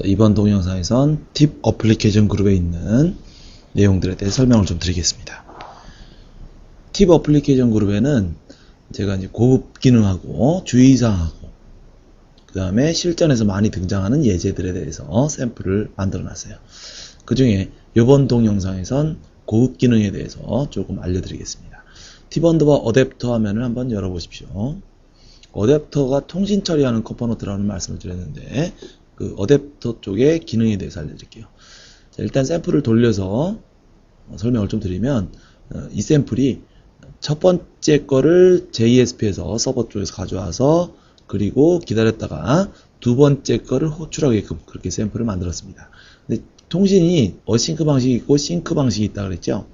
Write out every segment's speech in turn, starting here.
자, 이번 동영상에선 팁 어플리케이션 그룹에 있는 내용들에 대해 설명을 좀 드리겠습니다. 팁 어플리케이션 그룹에는 제가 이제 고급 기능하고 주의사항하고 그 다음에 실전에서 많이 등장하는 예제들에 대해서 샘플을 만들어 놨어요. 그 중에 이번 동영상에선 고급 기능에 대해서 조금 알려드리겠습니다. 팁언더바 어댑터 화면을 한번 열어보십시오. 어댑터가 통신 처리하는 컴포넌트라는 말씀을 드렸는데 그 어댑터 쪽의 기능에 대해서 알려드릴게요. 자, 일단 샘플을 돌려서 어, 설명을 좀 드리면 어, 이 샘플이 첫 번째 거를 JSP에서 서버 쪽에서 가져와서 그리고 기다렸다가 두 번째 거를 호출하게끔 그렇게 샘플을 만들었습니다. 근데 통신이 어싱크 방식이 있고 싱크 방식이 있다 그랬죠?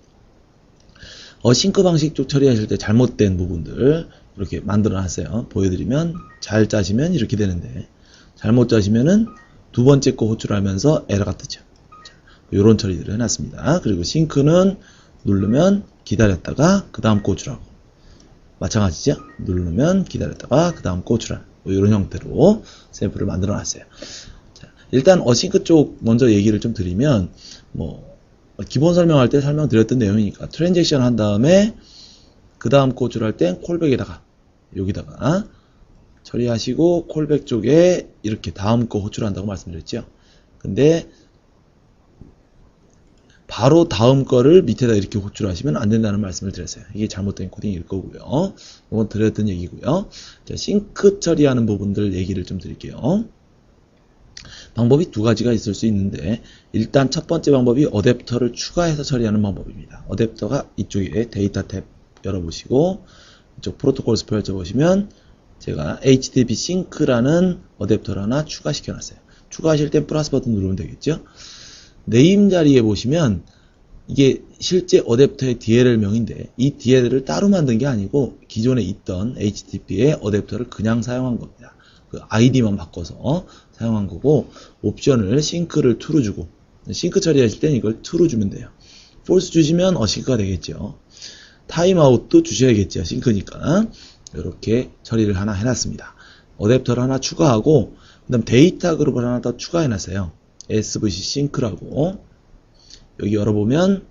어싱크 방식 쪽 처리하실 때 잘못된 부분들 이렇게 만들어 놨어요. 보여드리면 잘 짜시면 이렇게 되는데 잘못 짜시면은 두 번째 거 호출하면서 에러가 뜨죠. 이런 처리들을 해놨습니다. 그리고 싱크는 누르면 기다렸다가 그 다음 거 호출하고 마찬가지죠. 누르면 기다렸다가 그 다음 거 호출하는 뭐 이런 형태로 샘플을 만들어 놨어요. 자, 일단 어싱크 쪽 먼저 얘기를 좀 드리면 뭐 기본 설명할 때 설명드렸던 내용이니까 트랜잭션 한 다음에 그 다음 거 호출할 땐 콜백에다가 여기다가 처리하시고 콜백 쪽에 이렇게 다음 거 호출한다고 말씀드렸죠. 근데 바로 다음 거를 밑에다 이렇게 호출하시면 안 된다는 말씀을 드렸어요. 이게 잘못된 코딩일 거고요. 이건 드렸던 얘기고요. 자, 싱크 처리하는 부분들 얘기를 좀 드릴게요. 방법이 두 가지가 있을 수 있는데 일단 첫 번째 방법이 어댑터를 추가해서 처리하는 방법입니다. 어댑터가 이쪽에 데이터 탭 열어보시고 이쪽 프로토콜스 펼쳐보시면 제가 HTTP 싱크라는 어댑터를 하나 추가시켜 놨어요. 추가하실 땐 플러스 버튼 누르면 되겠죠. 네임 자리에 보시면 이게 실제 어댑터의 DLL명인데 이 DLL을 따로 만든 게 아니고 기존에 있던 HTTP의 어댑터를 그냥 사용한 겁니다. 그 아이디만 바꿔서 사용한 거고 옵션을 싱크를 true 주고 싱크 처리하실 땐 이걸 true 주면 돼요. false 주시면 어싱크가 되겠죠. 타임아웃도 주셔야겠죠. 싱크니까 이렇게 처리를 하나 해놨습니다. 어댑터를 하나 추가하고 그 다음 데이터 그룹을 하나 더 추가해놨어요. SVC 싱크라고 여기 열어보면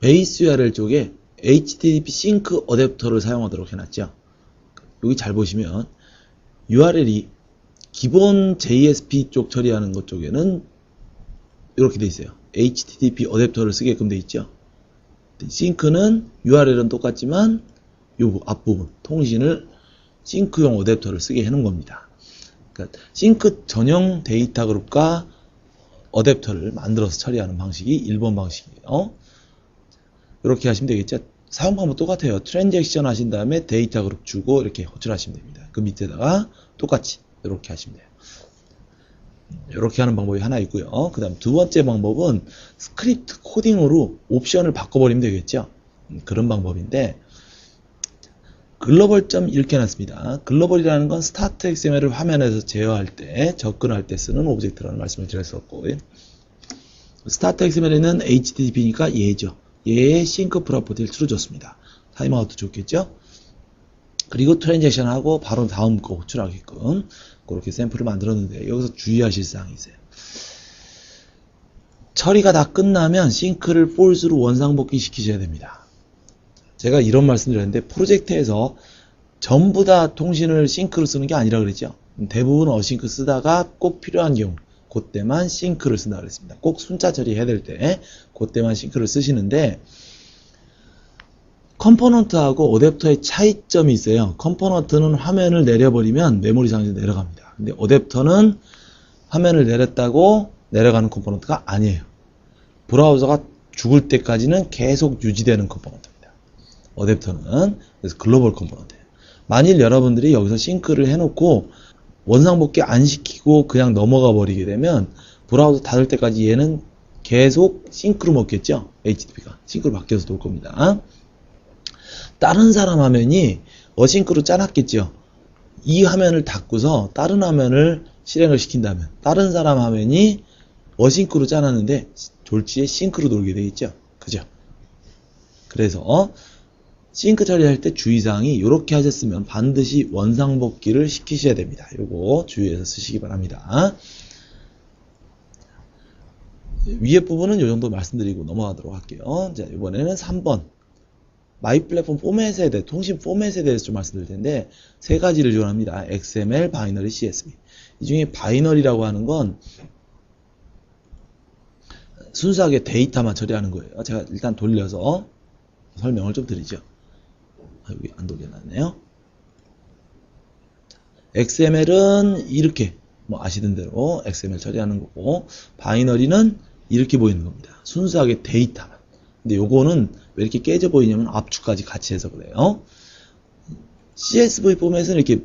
베이스 URL 쪽에 HTTP 싱크 어댑터를 사용하도록 해놨죠. 여기 잘 보시면 URL이 기본 JSP 쪽 처리하는 것 쪽에는 이렇게 돼 있어요. HTTP 어댑터를 쓰게끔 돼 있죠. 싱크는 URL은 똑같지만 요 앞부분 통신을 싱크용 어댑터를 쓰게 해놓은 겁니다. 그러니까 싱크 전용 데이터 그룹과 어댑터를 만들어서 처리하는 방식이 1번 방식이에요. 이렇게 하시면 되겠죠. 사용 방법 똑같아요. 트랜잭션 하신 다음에 데이터 그룹 주고 이렇게 호출하시면 됩니다. 그 밑에다가 똑같이 이렇게 하시면 돼요. 이렇게 하는 방법이 하나 있고요. 그 다음 두 번째 방법은 스크립트 코딩으로 옵션을 바꿔버리면 되겠죠. 음, 그런 방법인데 글로벌 점 이렇게 해놨습니다. 글로벌이라는 건 스타트 XML을 화면에서 제어할 때 접근할 때 쓰는 오브젝트라는 말씀을 드렸었고 스타트 XML에는 HTTP니까 얘죠. 얘의 싱크 프로퍼티를 true 줬습니다. 타임아웃도 좋겠죠? 그리고 트랜잭션하고 바로 다음 거 호출하게끔 그렇게 샘플을 만들었는데 여기서 주의하실 사항이 있어요. 처리가 다 끝나면 싱크를 false로 원상복귀 시키셔야 됩니다. 제가 이런 말씀 드렸는데 프로젝트에서 전부 다 통신을 싱크로 쓰는 게 아니라 그랬죠. 대부분 어싱크 쓰다가 꼭 필요한 경우 그때만 싱크를 쓴다 그랬습니다. 꼭 순자 처리해야 될 때 그때만 싱크를 쓰시는데 컴포넌트하고 어댑터의 차이점이 있어요. 컴포넌트는 화면을 내려버리면 메모리 상에서 내려갑니다. 근데 어댑터는 화면을 내렸다고 내려가는 컴포넌트가 아니에요. 브라우저가 죽을 때까지는 계속 유지되는 컴포넌트입니다. 어댑터는 그래서 글로벌 컴포넌트예요. 만일 여러분들이 여기서 싱크를 해놓고 원상복귀 안 시키고 그냥 넘어가 버리게 되면 브라우저 닫을 때까지 얘는 계속 싱크로 먹겠죠. HTTP가 싱크로 바뀌어서 돌 겁니다. 다른 사람 화면이 어싱크로 짜놨겠죠. 이 화면을 닫고서 다른 화면을 실행을 시킨다면 다른 사람 화면이 어싱크로 짜놨는데 졸지에 싱크로 돌게 되겠죠. 그죠? 그래서 싱크 처리할 때 주의사항이 이렇게 하셨으면 반드시 원상복귀를 시키셔야 됩니다. 요거 주의해서 쓰시기 바랍니다. 위에 부분은 이 정도 말씀드리고 넘어가도록 할게요. 자, 이번에는 3번. 마이 플랫폼 포맷에 대해, 통신 포맷에 대해서 좀 말씀드릴 텐데, 세 가지를 지원합니다. XML, 바이너리, CSV. 이 중에 바이너리라고 하는 건, 순수하게 데이터만 처리하는 거예요. 제가 일단 돌려서 설명을 좀 드리죠. 아, 여기 안 돌려놨네요. XML은 이렇게 뭐 아시던 대로 XML 처리하는 거고 바이너리는 이렇게 보이는 겁니다. 순수하게 데이터만. 근데 요거는 왜 이렇게 깨져 보이냐면 압축까지 같이 해서 그래요. CSV 포맷은 이렇게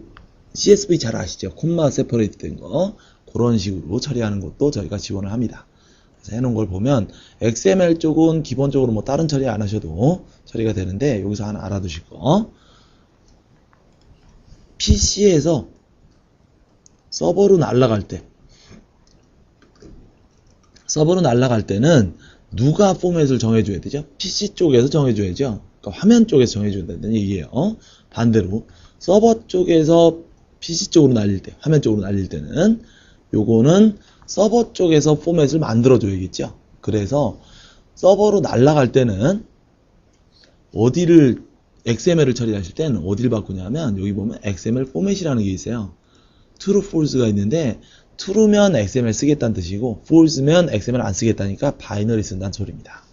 CSV 잘 아시죠? 콤마 세퍼레이트 된 거. 그런 식으로 처리하는 것도 저희가 지원을 합니다. 해놓은 걸 보면 XML 쪽은 기본적으로 뭐 다른 처리 안 하셔도 처리가 되는데 여기서 하나 알아두실 거. PC에서 서버로 날아갈 때 서버로 날아갈 때는 누가 포맷을 정해줘야 되죠? PC 쪽에서 정해줘야죠. 그러니까 화면 쪽에서 정해줘야 된다는 얘기예요. 반대로 서버 쪽에서 PC 쪽으로 날릴 때, 화면 쪽으로 날릴 때는 요거는 서버 쪽에서 포맷을 만들어줘야겠죠. 그래서 서버로 날아갈 때는 어디를 XML을 처리하실 때는 어디를 바꾸냐면 여기 보면 XML 포맷이라는 게 있어요. true, false가 있는데 true면 XML 쓰겠다는 뜻이고 false면 XML 안 쓰겠다니까 바이너리 쓴다는 소리입니다.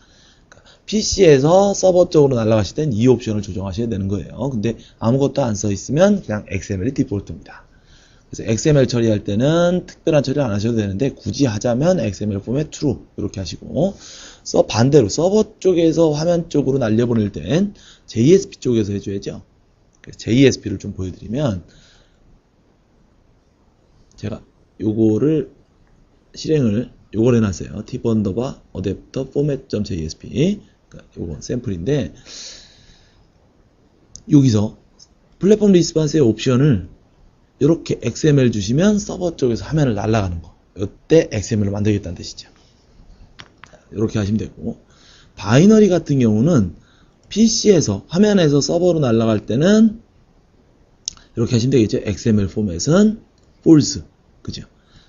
PC에서 서버 쪽으로 날아가실 땐 이 옵션을 조정하셔야 되는 거예요. 근데 아무것도 안 써 있으면 그냥 XML이 디폴트입니다. 그래서 XML 처리할 때는 특별한 처리 안 하셔도 되는데 굳이 하자면 XML 포맷 true 이렇게 하시고 서 반대로 서버 쪽에서 화면 쪽으로 날려보낼 땐 JSP 쪽에서 해줘야죠. JSP를 좀 보여드리면 제가 요거를 실행을 요걸 해놨어요. t번더바 어댑터 그러니까 요거 샘플인데 여기서 플랫폼 리스판스의 옵션을 이렇게 XML 주시면 서버 쪽에서 화면을 날아가는 거. 이때 XML로 만들겠다는 뜻이죠. 이렇게 하시면 되고 바이너리 같은 경우는 PC에서 화면에서 서버로 날아갈 때는 이렇게 하시면 되겠죠. XML 포맷은 false. 그죠?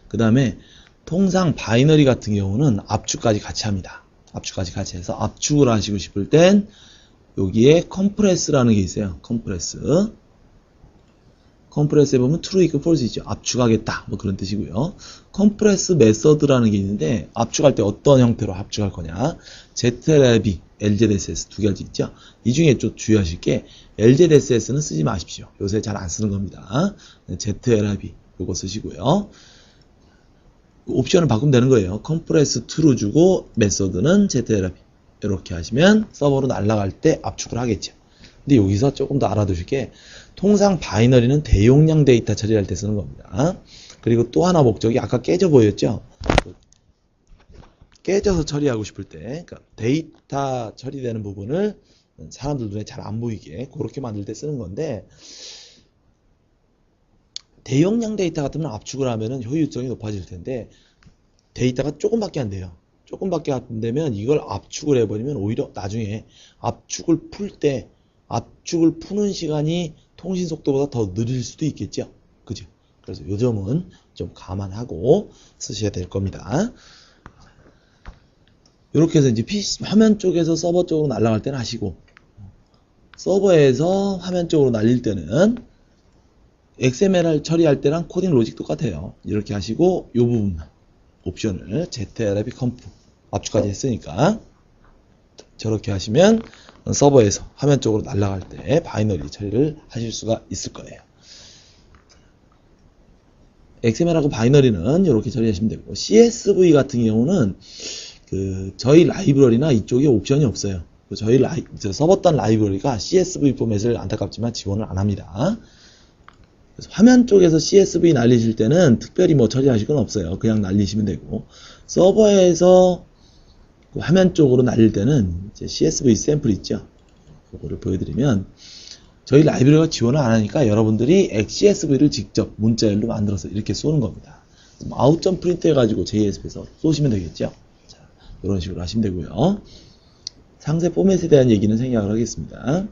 그 다음에 통상 바이너리 같은 경우는 압축까지 같이 합니다. 압축까지 같이 해서 압축을 하시고 싶을 땐 여기에 컴프레스라는 게 있어요. 컴프레스. 컴프레스에 보면 true equal false 있죠. 압축하겠다. 뭐 그런 뜻이고요. 컴프레스 메서드라는 게 있는데 압축할 때 어떤 형태로 압축할 거냐. ZLB, LZSS 두 가지 있죠. 이 중에 좀 주의하실 게 LZSS는 쓰지 마십시오. 요새 잘 안 쓰는 겁니다. ZLB 요거 쓰시고요. 옵션을 바꾸면 되는 거예요. 컴프레스 true 주고 메서드는 ZLB 이렇게 하시면 서버로 날아갈 때 압축을 하겠죠. 근데 여기서 조금 더 알아두실 게 통상 바이너리는 대용량 데이터 처리할 때 쓰는 겁니다. 그리고 또 하나 목적이 아까 깨져 보였죠? 깨져서 처리하고 싶을 때 그러니까 데이터 처리되는 부분을 사람들 눈에 잘 안 보이게 그렇게 만들 때 쓰는 건데 대용량 데이터 같으면 압축을 하면은 효율성이 높아질 텐데 데이터가 조금밖에 안 돼요. 조금밖에 안 되면 이걸 압축을 해버리면 오히려 나중에 압축을 풀 때 압축을 푸는 시간이 통신 속도보다 더 느릴 수도 있겠죠. 그죠? 그래서 요 점은 좀 감안하고 쓰셔야 될 겁니다. 이렇게 해서 이제 PC 화면 쪽에서 서버 쪽으로 날아갈 때는 하시고 서버에서 화면 쪽으로 날릴 때는 XML 처리할 때랑 코딩 로직 똑같아요. 이렇게 하시고 이 부분만 옵션을 ZLB 컴프 압축까지 했으니까 저렇게 하시면 서버에서 화면 쪽으로 날아갈 때 바이너리 처리를 하실 수가 있을 거예요. XML하고 바이너리는 이렇게 처리하시면 되고 CSV 같은 경우는 그 저희 라이브러리나 이쪽에 옵션이 없어요. 저희 라이, 저 서버단 라이브러리가 CSV 포맷을 안타깝지만 지원을 안 합니다. 화면 쪽에서 CSV 날리실 때는 특별히 뭐 처리하실 건 없어요. 그냥 날리시면 되고 서버에서 그 화면 쪽으로 날릴 때는 CSV 샘플 있죠. 그거를 보여드리면 저희 라이브러리가 지원을 안 하니까 여러분들이 CSV를 직접 문자열로 만들어서 이렇게 쏘는 겁니다. 아웃점 프린트 해가지고 JS에서 쏘시면 되겠죠. 자, 이런 식으로 하시면 되고요. 상세 포맷에 대한 얘기는 생략을 하겠습니다. 자,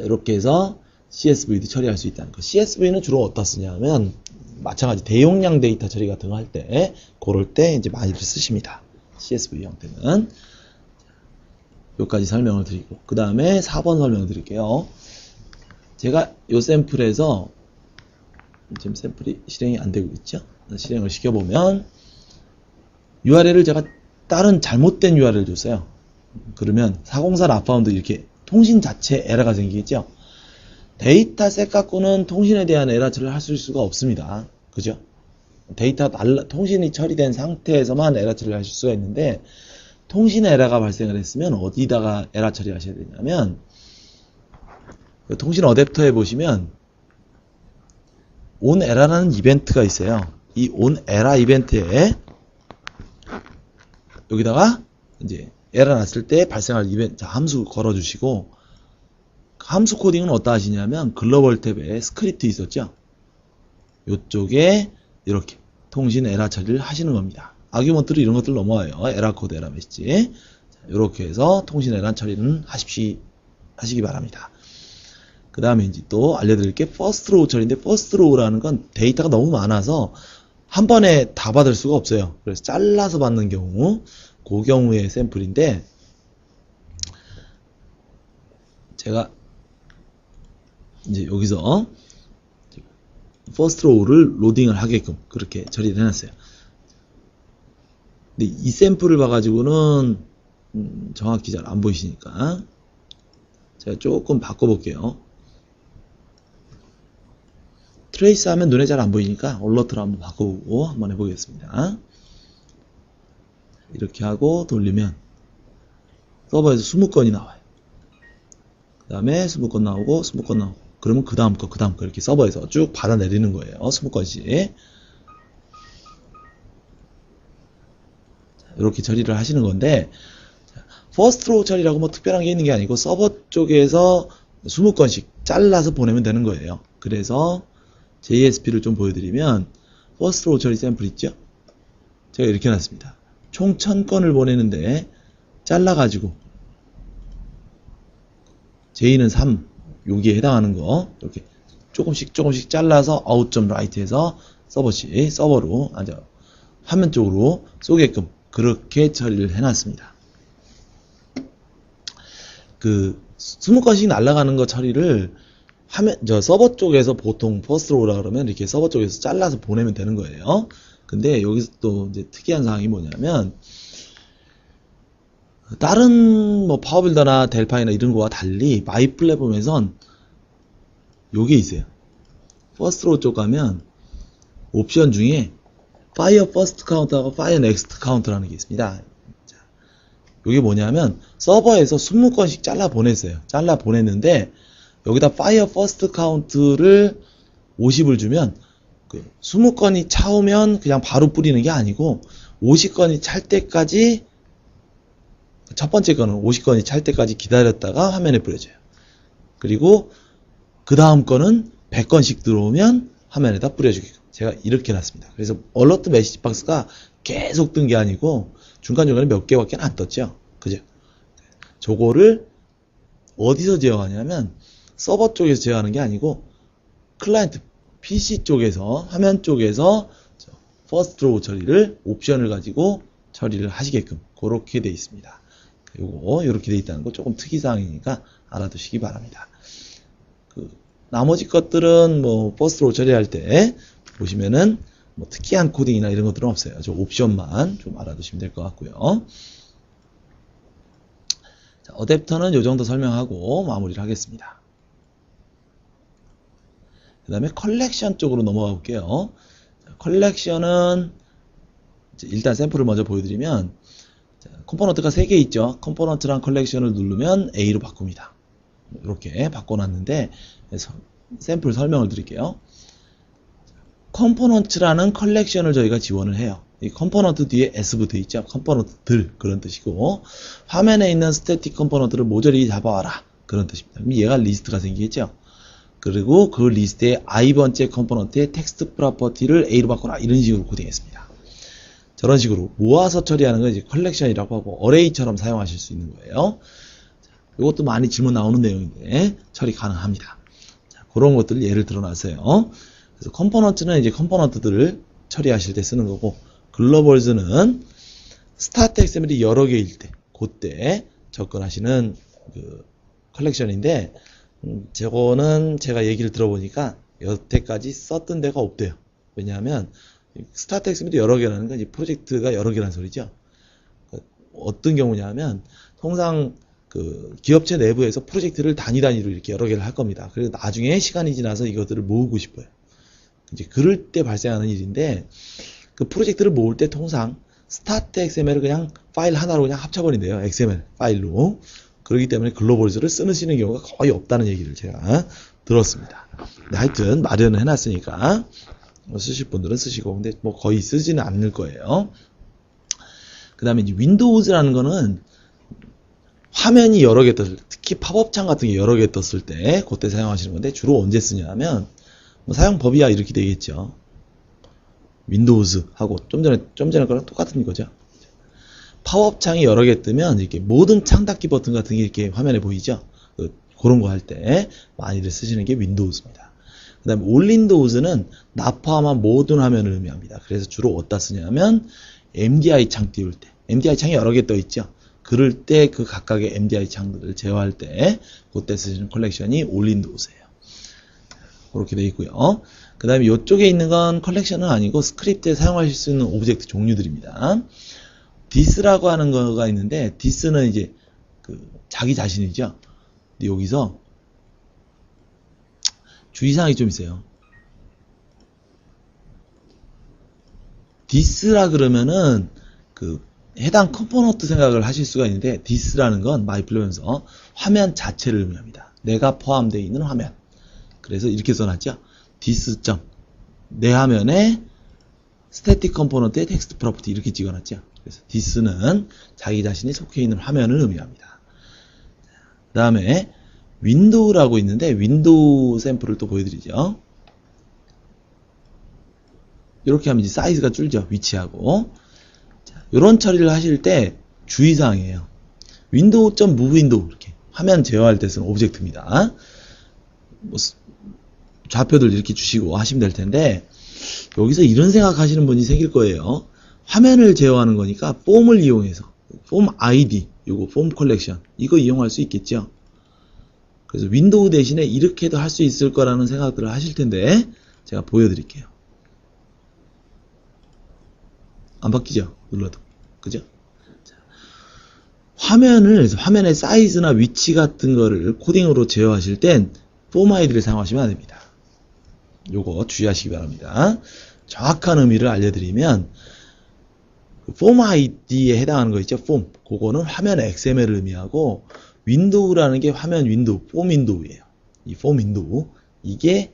이렇게 해서 CSV도 처리할 수 있다는 거. CSV는 주로 어디다 쓰냐면 마찬가지 대용량 데이터 처리 같은 거 할 때, 그럴 때 이제 많이들 쓰십니다. CSV 형태는. 여기까지 설명을 드리고, 그 다음에 4번 설명을 드릴게요. 제가 요 샘플에서, 지금 샘플이 실행이 안 되고 있죠? 실행을 시켜보면, URL을 제가 다른 잘못된 URL 줬어요. 그러면 404 라파운드 이렇게 통신 자체 에러가 생기겠죠? 데이터 셋 갖고는 통신에 대한 에러 처리를 할 수가 없습니다. 그죠? 데이터 날라, 통신이 처리된 상태에서만 에러 처리를 하실 수가 있는데 통신 에러가 발생을 했으면 어디다가 에러 처리하셔야 되냐면 그 통신 어댑터에 보시면 온 에러라는 이벤트가 있어요. 이 온 에러 이벤트에 여기다가 이제 에러 났을 때 발생할 이벤트 자, 함수 걸어주시고 함수 코딩은 어디다 하시냐면 글로벌 탭에 스크립트 있었죠? 요쪽에 이렇게 통신 에러 처리를 하시는 겁니다. 아규먼트로 이런 것들 넘어와요. 에러 코드, 에러 메시지. 이렇게 해서 통신 에러 처리는 하십시, 하시기 바랍니다. 그 다음에 이제 또 알려드릴 게 퍼스트 로우 처리인데 퍼스트 로우라는 건 데이터가 너무 많아서 한 번에 다 받을 수가 없어요. 그래서 잘라서 받는 경우, 그 경우의 샘플인데 제가 이제 여기서 퍼스트 로우를 로딩을 하게끔 그렇게 처리를 해놨어요. 근데 이 샘플을 봐가지고는 음, 정확히 잘 안 보이시니까 제가 조금 바꿔볼게요. 트레이스 하면 눈에 잘 안 보이니까 얼러트로 한번 바꿔보고 한번 해보겠습니다. 이렇게 하고 돌리면 서버에서 20건이 나와요. 그 다음에 20건 나오고 20건 나오고 그러면 그 다음 거, 그 다음 거 이렇게 서버에서 쭉 받아내리는 거예요. 20건씩. 이렇게 처리를 하시는 건데 퍼스트 로우 처리라고 뭐 특별한 게 있는 게 아니고 서버 쪽에서 20건씩 잘라서 보내면 되는 거예요. 그래서 JSP를 좀 보여드리면 퍼스트 로우 처리 샘플 있죠? 제가 이렇게 놨습니다. 총 1000건을 보내는데 잘라가지고 J는 3 여기에 해당하는 거 이렇게 조금씩 조금씩 잘라서 out.write에서 서버시 서버로 아주 화면 쪽으로 쏘게끔 그렇게 처리를 해놨습니다. 그 20건씩 날아가는 거 처리를 화면 저 서버 쪽에서 보통 퍼스트로우라 그러면 이렇게 서버 쪽에서 잘라서 보내면 되는 거예요. 근데 여기서 또 이제 특이한 사항이 뭐냐면 다른 뭐 파워빌더나 델파이나 이런 거와 달리 마이 플랫폼에선 요게 있어요. 퍼스트로우 쪽 가면 옵션 중에 파이어 퍼스트 카운트하고 파이어 넥스트 카운트라는 게 있습니다. 자, 요게 뭐냐면 서버에서 20건씩 잘라 보냈어요. 잘라 보냈는데 여기다 파이어 퍼스트 카운트를 50을 주면 그 20건이 차오면 그냥 바로 뿌리는 게 아니고 50건이 찰 때까지 첫 번째 거는 50건이 찰 때까지 기다렸다가 화면에 뿌려져요. 그리고 그 다음 거는 100건씩 들어오면 화면에다 뿌려주게끔 제가 이렇게 놨습니다. 그래서 얼러트 메시지 박스가 계속 뜬 게 아니고 중간중간에 몇 개밖에 안 떴죠. 그죠? 저거를 어디서 제어하냐면 서버 쪽에서 제어하는 게 아니고 클라이언트 PC 쪽에서 화면 쪽에서 퍼스트 로우 처리를 옵션을 가지고 처리를 하시게끔 그렇게 돼 있습니다. 요거 이렇게 돼 있다는 거 조금 특이사항이니까 알아두시기 바랍니다. 그 나머지 것들은 뭐 로우 처리할 때 보시면은 뭐 특이한 코딩이나 이런 것들은 없어요. 저 옵션만 좀 알아두시면 될 것 같고요. 자, 어댑터는 요 정도 설명하고 마무리를 하겠습니다. 그 다음에 컬렉션 쪽으로 넘어가 볼게요. 자, 컬렉션은 일단 샘플을 먼저 보여드리면 자, 컴포넌트가 3개 있죠. 컴포넌트랑 컬렉션을 누르면 A로 바꿉니다. 이렇게 바꿔놨는데 샘플 설명을 드릴게요. 컴포넌트라는 컬렉션을 저희가 지원을 해요. 이 컴포넌트 뒤에 S 붙어 있죠. 컴포넌트들 그런 뜻이고 화면에 있는 스태틱 컴포넌트를 모조리 잡아와라 그런 뜻입니다. 얘가 리스트가 생기겠죠. 그리고 그 리스트의 i번째 컴포넌트의 텍스트 프로퍼티를 A로 바꿔라 이런 식으로 코딩했습니다. 저런 식으로 모아서 처리하는 건 이제 컬렉션이라고 하고 어레이처럼 사용하실 수 있는 거예요. 이것도 많이 질문 나오는 내용인데 처리 가능합니다. 자, 그런 것들 예를 들어 놨어요. 그래서 컴포넌트는 이제 컴포넌트들을 처리하실 때 쓰는 거고 글로벌즈는 스타트 XML이 여러 개일 때 그때 접근하시는 그 컬렉션인데 음, 저거는 제가 얘기를 들어보니까 여태까지 썼던 데가 없대요. 왜냐하면 스타트 XML이 여러 개라는 건 이제 프로젝트가 여러 개라는 소리죠. 그 어떤 경우냐면 통상 그 기업체 내부에서 프로젝트를 단위 단위로 이렇게 여러 개를 할 겁니다. 그리고 나중에 시간이 지나서 이것들을 모으고 싶어요. 이제 그럴 때 발생하는 일인데 그 프로젝트를 모을 때 통상 스타트 XML을 그냥 파일 하나로 그냥 합쳐버린대요. XML 파일로. 그렇기 때문에 글로벌즈를 쓰시는 경우가 거의 없다는 얘기를 제가 들었습니다. 하여튼 마련을 해놨으니까 뭐 쓰실 분들은 쓰시고 근데 뭐 거의 쓰지는 않을 거예요. 그 다음에 이제 윈도우즈라는 거는 화면이 여러 개 떴을 때, 특히 팝업창 같은 게 여러 개 떴을 때 그때 사용하시는 건데 주로 언제 쓰냐면 뭐 사용법이야 이렇게 되겠죠. 윈도우즈 하고 좀 전에 좀 전에 거랑 똑같은 거죠. 팝업 창이 여러 개 뜨면 이렇게 모든 창 닫기 버튼 같은 게 이렇게 화면에 보이죠. 그, 그런 거 할 때 많이들 쓰시는 게 윈도우즈입니다. 그 다음에 올 윈도우즈는 나 포함한 모든 화면을 의미합니다. 그래서 주로 어디다 쓰냐면 MDI 창 띄울 때 MDI 창이 여러 개 떠 있죠. 그럴 때 그 각각의 MDI 창들을 제어할 때 그때 쓰시는 컬렉션이 올 윈도우즈예요. 그렇게 되어 있고요. 그 다음에 이쪽에 있는 건 컬렉션은 아니고 스크립트에 사용하실 수 있는 오브젝트 종류들입니다. 디스라고 하는 거가 있는데 디스는 이제 그 자기 자신이죠. 여기서 주의사항이 좀 있어요. 디스라 그러면은 그 해당 컴포넌트 생각을 하실 수가 있는데 디스라는 건 마이플로면서 화면 자체를 의미합니다. 내가 포함되어 있는 화면. 그래서 이렇게 써놨죠. 디스 점. 내 화면에 스태틱 컴포넌트의 텍스트 프로퍼티 이렇게 찍어놨죠. 그래서 디스는 자기 자신이 속해 있는 화면을 의미합니다. 그 다음에 윈도우라고 있는데 윈도우 샘플을 또 보여드리죠. 이렇게 하면 이제 사이즈가 줄죠. 위치하고. 이런 처리를 하실 때 주의사항이에요. 윈도우.move 윈도우 이렇게 화면 제어할 때 쓰는 오브젝트입니다. 뭐 좌표들 이렇게 주시고 하시면 될 텐데 여기서 이런 생각 하시는 분이 생길 거예요. 화면을 제어하는 거니까 폼을 이용해서 폼 아이디 요거 폼 컬렉션 이거 이용할 수 있겠죠. 그래서 윈도우 대신에 이렇게도 할 수 있을 거라는 생각들을 하실 텐데 제가 보여드릴게요. 안 바뀌죠? 눌러도. 그죠? 자, 화면을, 화면의 사이즈나 위치 같은 거를 코딩으로 제어하실 땐폼 아이디를 사용하시면 안 됩니다. 요거 주의하시기 바랍니다. 정확한 의미를 알려드리면 폼 아이디에 해당하는 거 있죠? 폼. 그거는 화면 XML을 의미하고 윈도우라는 게 화면 윈도우, 폼 윈도우예요. 이 폼 윈도우. 이게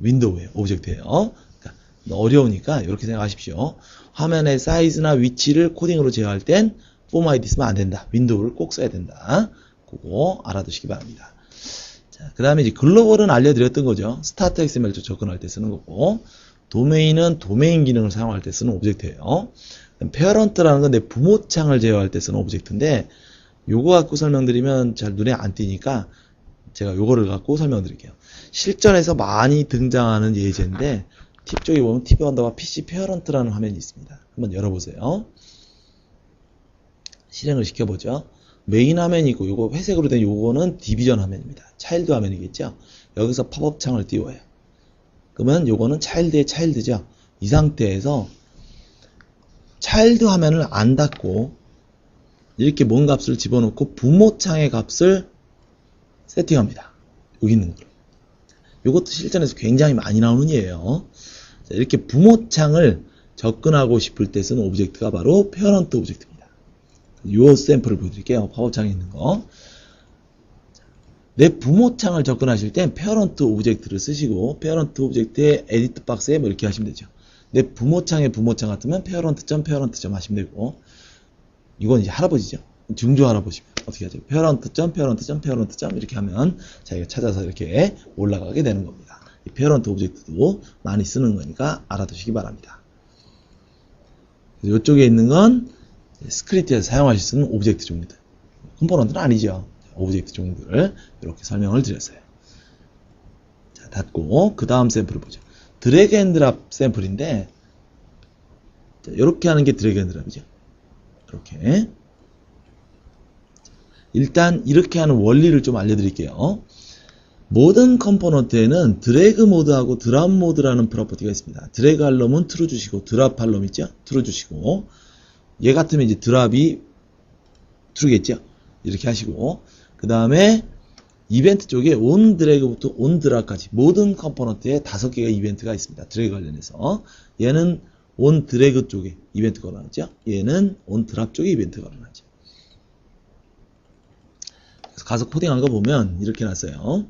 윈도우예요. 오브젝트예요. 그러니까 어려우니까 이렇게 생각하십시오. 화면의 사이즈나 위치를 코딩으로 제어할 땐 폼 아이디 쓰면 안 된다. 윈도우를 꼭 써야 된다. 그거 알아두시기 바랍니다. 자, 그 다음에 이제 글로벌은 알려드렸던 거죠. 스타트 XML 접근할 때 쓰는 거고, 도메인은 도메인 기능을 사용할 때 쓰는 오브젝트예요. 페어런트라는 건 내 부모 창을 제어할 때 쓰는 오브젝트인데, 요거 갖고 설명드리면 잘 눈에 안 띄니까 제가 요거를 갖고 설명드릴게요. 실전에서 많이 등장하는 예제인데, 팁 쪽에 보면 TV 언더바 PC 페어런트라는 화면이 있습니다. 한번 열어보세요. 실행을 시켜보죠. 메인 화면이고 요거 회색으로 된 요거는 디비전 화면입니다. 차일드 화면이겠죠. 여기서 팝업 창을 띄워요. 그러면 요거는 차일드의 차일드죠. 이 상태에서 차일드 화면을 안 닫고 이렇게 뭔 값을 집어넣고 부모 창의 값을 세팅합니다. 여기 있는 걸. 요것도 실전에서 굉장히 많이 나오는 예예요. 자, 이렇게 부모 창을 접근하고 싶을 때 쓰는 오브젝트가 바로 페어런트 오브젝트입니다. 요 샘플을 보여드릴게요. 파워창에 있는 거. 내 부모창을 접근하실 땐 페어런트 오브젝트를 쓰시고 페어런트 오브젝트의 에디트 박스에 뭐 이렇게 하시면 되죠. 내 부모창의 부모창 같으면 페어런트.페어런트. 페어런트 하시면 되고 이건 이제 할아버지죠. 중조 할아버지면 어떻게 하죠? 페어런트.페어런트.페어런트 페어런트. 페어런트. 이렇게 하면 자기가 찾아서 이렇게 올라가게 되는 겁니다. 이 페어런트 오브젝트도 많이 쓰는 거니까 알아두시기 바랍니다. 이쪽에 있는 건 스크립트에서 사용하실 수 있는 오브젝트 종류들. 컴포넌트는 아니죠. 오브젝트 종류들을 이렇게 설명을 드렸어요. 자, 닫고 그 다음 샘플을 보죠. 드래그 앤 드랍 샘플인데 자, 이렇게 하는 게 드래그 앤 드랍이죠. 이렇게 일단 이렇게 하는 원리를 좀 알려드릴게요. 모든 컴포넌트에는 드래그 모드하고 드랍 모드라는 프로퍼티가 있습니다. 드래그 할 놈은 true 주시고 드랍 할 놈 있죠? true 주시고 얘 같으면 이제 드랍이 true겠죠? 이렇게 하시고 그 다음에 이벤트 쪽에 온 드래그부터 온 드랍까지 모든 컴포넌트에 다섯 개가 이벤트가 있습니다. 드래그 관련해서 얘는 온 드래그 쪽에 이벤트 걸어놨죠? 얘는 온 드랍 쪽에 이벤트 걸어놨죠. 그래서 가서 코딩한 거 보면 이렇게 놨어요.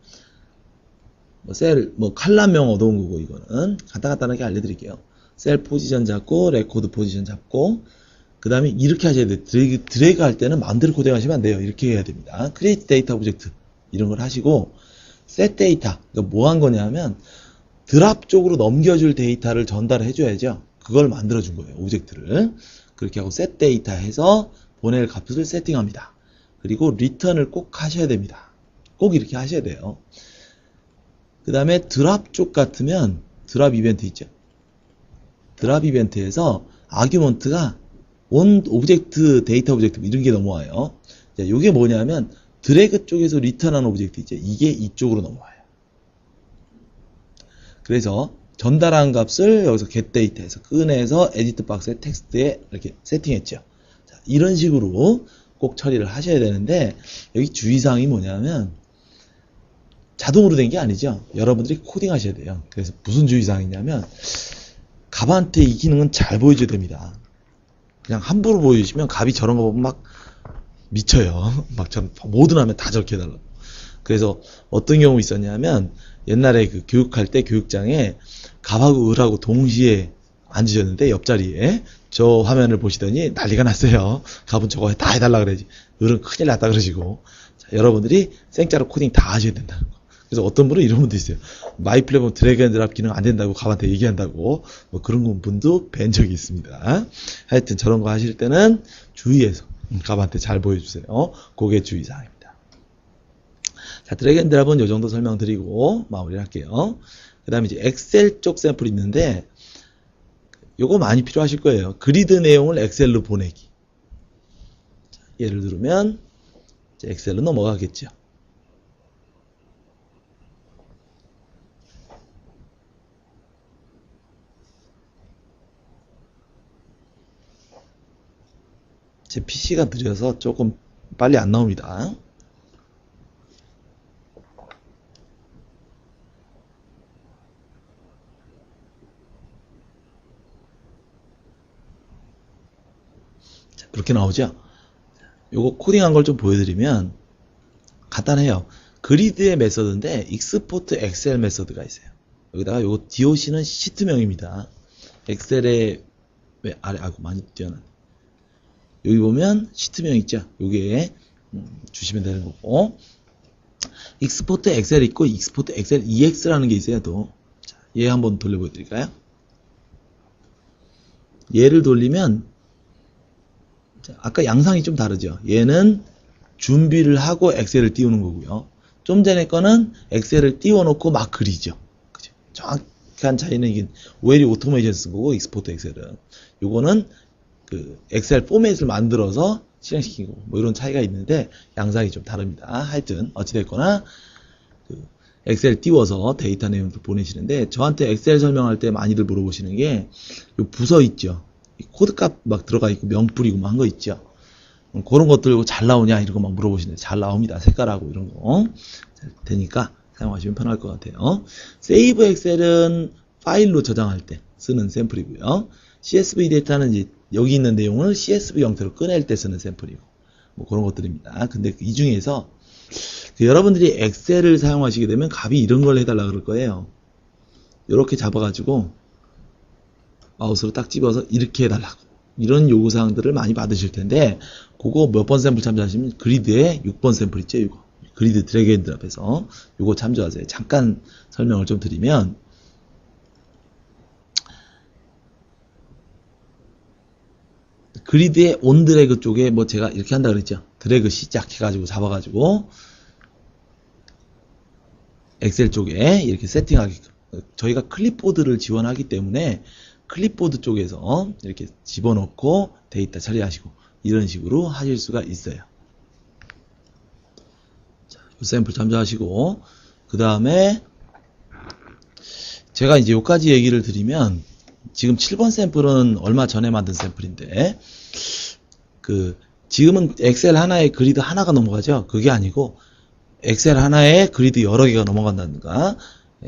뭐 셀, 뭐 칼라명 얻어온 거고 이거는 간단간단하게 알려드릴게요. 셀 포지션 잡고 레코드 포지션 잡고 그 다음에 이렇게 하셔야 돼요. 드래그, 드래그 할 때는 마음대로 코딩하시면 안 돼요. 이렇게 해야 됩니다. 크리에이트 데이터 오브젝트 이런 걸 하시고 셋 데이터 그러니까 뭐 한 거냐면 드랍 쪽으로 넘겨줄 데이터를 전달해 줘야죠. 그걸 만들어 준 거예요. 오브젝트를 그렇게 하고 셋 데이터 해서 보낼 값을 세팅합니다. 그리고 리턴을 꼭 하셔야 됩니다. 꼭 이렇게 하셔야 돼요. 그 다음에 드랍 쪽 같으면 드랍 이벤트 있죠. 드랍 이벤트에서 아규먼트가 온 오브젝트, 데이터 오브젝트 이런 게 넘어와요. 자, 이게 뭐냐면 드래그 쪽에서 리턴한 오브젝트 있죠. 이게 이쪽으로 넘어와요. 그래서 전달한 값을 여기서 getData에서 꺼내서 에디트 박스에 텍스트에 이렇게 세팅했죠. 자, 이런 식으로 꼭 처리를 하셔야 되는데 여기 주의사항이 뭐냐면 자동으로 된 게 아니죠. 여러분들이 코딩 하셔야 돼요. 그래서 무슨 주의사항이냐면 갑한테 이 기능은 잘 보여줘야 됩니다. 그냥 함부로 보여주시면 갑이 저런 거 보면 막 미쳐요. 막전 뭐든 하면 다 저렇게 해달라고. 그래서 어떤 경우 있었냐면 옛날에 그 교육할 때 교육장에 갑하고 을하고 동시에 앉으셨는데 옆자리에 저 화면을 보시더니 난리가 났어요. 갑은 저거 다 해달라 그러지. 을은 큰일 났다 그러시고. 자, 여러분들이 생짜로 코딩 다 하셔야 된다는 거. 그래서 어떤 분은 이런 분도 있어요. 마이 플랫폼 드래그 앤 드랍 기능 안 된다고 갑한테 얘기한다고 뭐 그런 분도 뵌 적이 있습니다. 하여튼 저런 거 하실 때는 주의해서 갑한테 잘 보여주세요. 그게 주의사항입니다. 자, 드래그 앤 드랍은 이 정도 설명드리고 마무리를 할게요. 그 다음에 이제 엑셀 쪽 샘플이 있는데 요거 많이 필요하실 거예요. 그리드 내용을 엑셀로 보내기. 자, 예를 들면 엑셀로 넘어가겠죠. 제 PC가 느려서 조금 빨리 안 나옵니다. 자, 그렇게 나오죠? 요거 코딩한 걸 좀 보여드리면 간단해요. 그리드의 메서드인데 익스포트 엑셀 메서드가 있어요. 여기다가 요거 DOC는 시트명입니다. 엑셀의 왜 아래 아고 많이 뛰어난 여기 보면 시트명 있죠? 요게 음, 주시면 되는 거고 익스포트 엑셀 있고 익스포트 엑셀 EX라는 게 있어요 또. 자, 얘 한번 돌려보여 드릴까요? 얘를 돌리면 자, 아까 양상이 좀 다르죠? 얘는 준비를 하고 엑셀을 띄우는 거고요. 좀 전에 거는 엑셀을 띄워놓고 막 그리죠. 그죠? 정확한 차이는 이게 웨리 오토메이션 쓴 거고 익스포트 엑셀은 요거는 그 엑셀 포맷을 만들어서 실행시키고 뭐 이런 차이가 있는데 양상이 좀 다릅니다. 하여튼 어찌됐거나 그 엑셀 띄워서 데이터 내용도 보내시는데 저한테 엑셀 설명할 때 많이들 물어보시는 게 요 부서 있죠. 이 코드값 막 들어가 있고 명풀이고 막 한 거 있죠. 음, 그런 것들 잘 나오냐 이런 거 막 물어보시는데 잘 나옵니다. 색깔하고 이런 거잘 되니까 사용하시면 편할 것 같아요. 세이브 엑셀은 파일로 저장할 때 쓰는 샘플이고요. CSV 데이터는 이제 여기 있는 내용을 CSV 형태로 꺼낼 때 쓰는 샘플이고 뭐 그런 것들입니다. 근데 이 중에서 그 여러분들이 엑셀을 사용하시게 되면 값이 이런 걸 해달라 그럴 거예요. 이렇게 잡아가지고 마우스로 딱 집어서 이렇게 해달라고. 이런 요구사항들을 많이 받으실 텐데 그거 몇 번 샘플 참조하시면 그리드에 6번 샘플 있죠 이거? 그리드 드래그 앤 드랍에서. 요거 참조하세요. 잠깐 설명을 좀 드리면 그리드의 온 드래그 쪽에 뭐 제가 이렇게 한다 그랬죠. 드래그 시작 해가지고 잡아가지고 엑셀 쪽에 이렇게 세팅하게끔. 저희가 클립보드를 지원하기 때문에 클립보드 쪽에서 이렇게 집어넣고 데이터 처리하시고 이런 식으로 하실 수가 있어요. 자, 이 샘플 참조하시고 그 다음에 제가 이제 여기까지 얘기를 드리면 지금 7번 샘플은 얼마 전에 만든 샘플인데 그 지금은 엑셀 하나에 그리드 하나가 넘어가죠. 그게 아니고 엑셀 하나에 그리드 여러 개가 넘어간다든가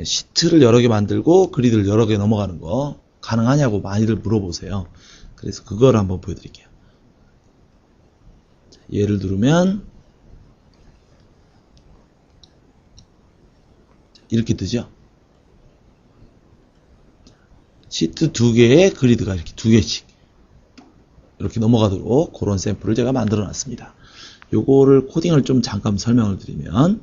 시트를 여러 개 만들고 그리드를 여러 개 넘어가는 거 가능하냐고 많이들 물어보세요. 그래서 그걸 한번 보여드릴게요. 자, 얘를 누르면 이렇게 뜨죠. 시트 두 개에 그리드가 이렇게 두 개씩 이렇게 넘어가도록 그런 샘플을 제가 만들어 놨습니다. 요거를 코딩을 좀 잠깐 설명을 드리면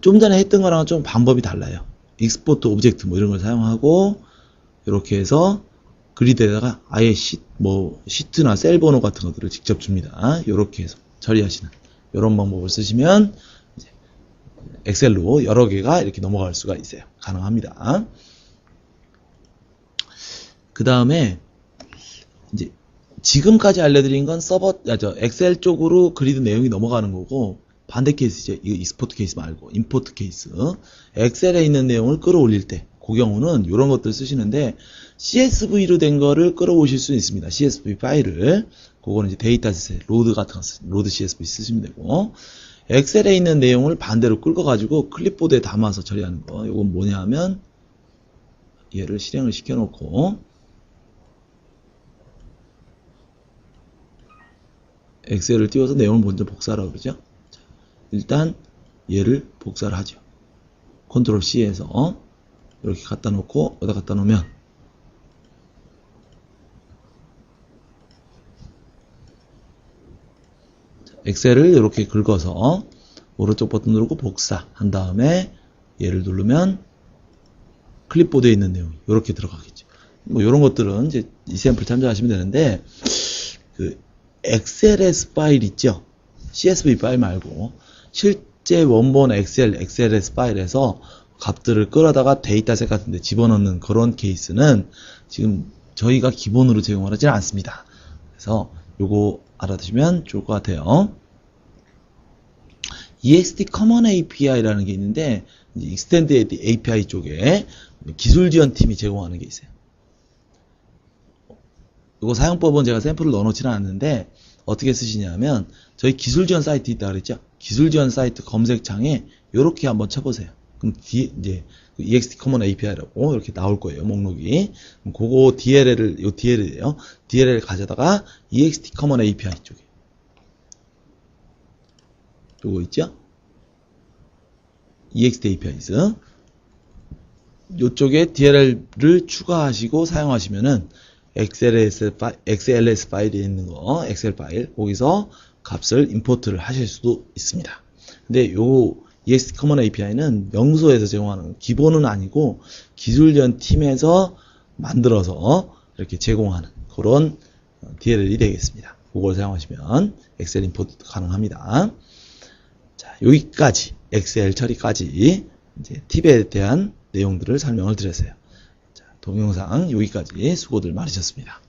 좀 전에 했던 거랑은 좀 방법이 달라요. 익스포트 오브젝트 뭐 이런 걸 사용하고 이렇게 해서 그리드에다가 아예 시, 뭐 시트나 셀 번호 같은 것들을 직접 줍니다. 이렇게 해서 처리하시는 이런 방법을 쓰시면 이제 엑셀로 여러 개가 이렇게 넘어갈 수가 있어요. 가능합니다. 그 다음에 이제 지금까지 알려드린 건 서버, 아, 저 엑셀 쪽으로 그리드 내용이 넘어가는 거고 반대 케이스죠. 이거 익스포트 케이스 말고 임포트 케이스. 엑셀에 있는 내용을 끌어올릴 때, 그 경우는 이런 것들 쓰시는데 CSV로 된 거를 끌어오실 수 있습니다. CSV 파일을. 그거는 이제 데이터셋, 로드 같은 거, 쓰- 로드 CSV 쓰시면 되고 엑셀에 있는 내용을 반대로 끌어가지고 클립보드에 담아서 처리하는 거. 이건 뭐냐 하면 얘를 실행을 시켜놓고 엑셀을 띄워서 내용을 먼저 복사하라고 그러죠. 자, 일단 얘를 복사를 하죠. 컨트롤 C에서 이렇게 갖다 놓고 여기다 갖다 놓으면 자, 엑셀을 이렇게 긁어서 오른쪽 버튼 누르고 복사 한 다음에 얘를 누르면 클립보드에 있는 내용이 이렇게 들어가겠죠. 뭐 이런 것들은 이제 이 샘플 참조하시면 되는데 그 XLS 파일 있죠? CSV 파일 말고 실제 원본 엑셀, XLS 파일에서 값들을 끌어다가 데이터셋 같은 데 집어넣는 그런 케이스는 지금 저희가 기본으로 제공을 하지 않습니다. 그래서 요거 알아두시면 좋을 것 같아요. EXT Common API라는 게 있는데 이제 Extend API 쪽에 기술 지원 팀이 제공하는 게 있어요. 이거 사용법은 제가 샘플을 넣어놓지는 않았는데 어떻게 쓰시냐면 저희 기술 지원 사이트 있다 그랬죠? 기술 지원 사이트 검색창에 이렇게 한번 쳐보세요. 그럼 뒤에 이제 그 ext common API라고 이렇게 나올 거예요 목록이. 그거 DLL을 요 DLL이에요. DLL 가져다가 ext common API 쪽에 요거 있죠? ext APIs 요쪽에 DLL을 추가하시고 사용하시면은 XLS, 파일, XLS 파일이 있는 거, 엑셀 파일, 거기서 값을 임포트를 하실 수도 있습니다. 근데 요 EX Common API는 명소에서 제공하는 기본은 아니고 기술전 팀에서 만들어서 이렇게 제공하는 그런 DLL이 되겠습니다. 그걸 사용하시면 엑셀 임포트 가능합니다. 자, 여기까지 엑셀 처리까지 이제 팁에 대한 내용들을 설명을 드렸어요. 자, 동영상 여기까지 수고들 많으셨습니다.